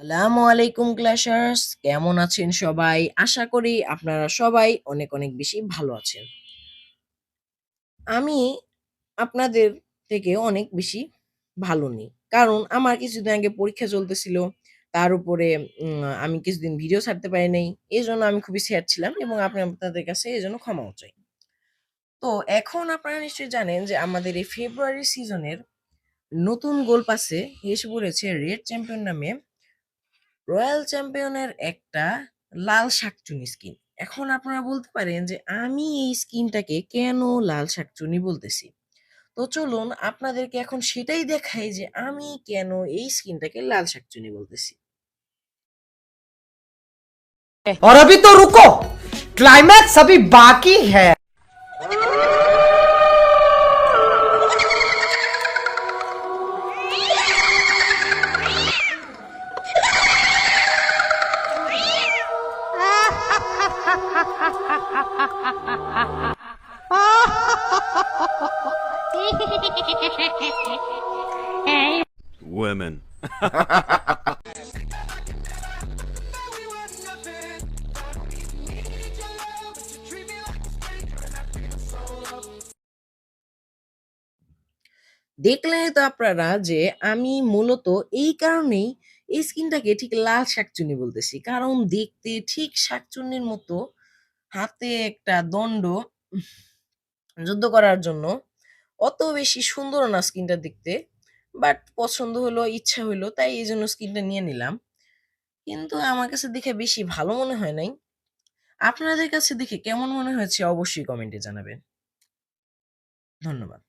আসসালামু আলাইকুম ক্লাসার্স কেমন আছেন সবাই? আশা করি আপনারা সবাই অনেক অনেক বেশি ভালো আছেন। আমি আপনাদের থেকে অনেক বেশি ভালো নেই। কারণ আমার কিছুদিন আগে পরীক্ষা চলতেছিল, তার উপরে আমি কিছুদিন ভিডিও ছাড়তে পারি নাই। এই জন্য আমি খুবই স্যাড ছিলাম এবং আপনি আপনাদের কাছে এই জন্য ক্ষমাও চাই। তো এখন আপনারা নিশ্চয়ই জানেন যে আমাদের এই ফেব্রুয়ারি সিজনের নতুন গোল পাসে এসে পড়েছে রেড চ্যাম্পিয়ন নামে রয়্যাল চ্যাম্পিয়নের একটা লাল শাকচুনি স্কিন এখন আপনারা বলতে পারেন যে আমি এই স্কিনটাকে কেন লাল শাকচুনি বলতেছি তো চলুন আপনাদেরকে এখন সেটাই দেখাই যে আমি কেন এই স্কিনটাকে লাল শাকচুনি বলতেছি और अभी तो रुको क्लाइमैक्स अभी बाकी है Women. দেখলেন তো আপনারা যে আমি মূলত এই কারণেই এই স্কিনটাকে ঠিক লাল শাকচুনি বলতেছি কারণ দেখতে ঠিক শাকচুন্নির মতো হাতে একটা দণ্ড যুদ্ধ করার জন্য। অত বেশি সুন্দর না স্কিনটা দেখতে, বাট পছন্দ হলো, ইচ্ছা হলো, তাই এই জন্য স্কিনটা নিয়ে নিলাম। কিন্তু আমার কাছে দেখে বেশি ভালো মনে হয় নাই। আপনাদের কাছে দেখে কেমন মনে হয়েছে অবশ্যই কমেন্টে জানাবেন। ধন্যবাদ।